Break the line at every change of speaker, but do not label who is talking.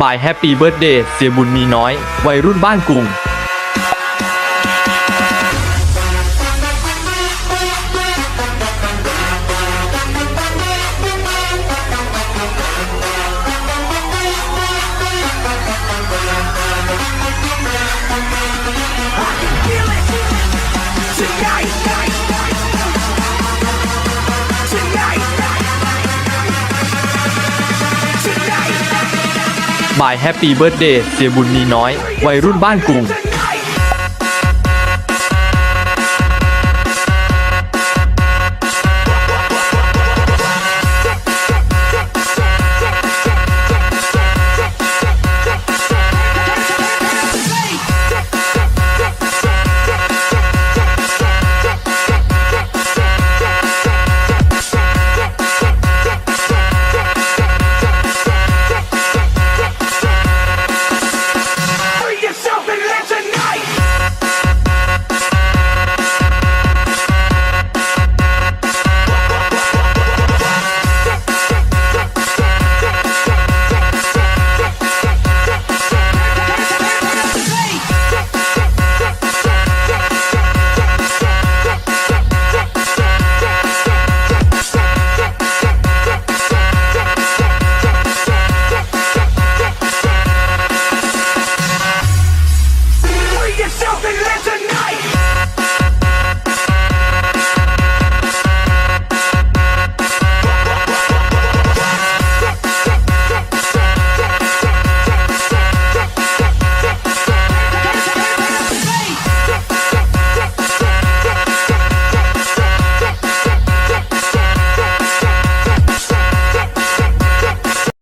บายแฮปปี้เบิร์ดเดย์เสียบุญมีน้อย วัยรุ่นบ้านกรุง บายแฮปปี้เบิร์ดเดย์เสียบุญมีน้อย วัยรุ่นบ้านกรุง yourself and live tonight.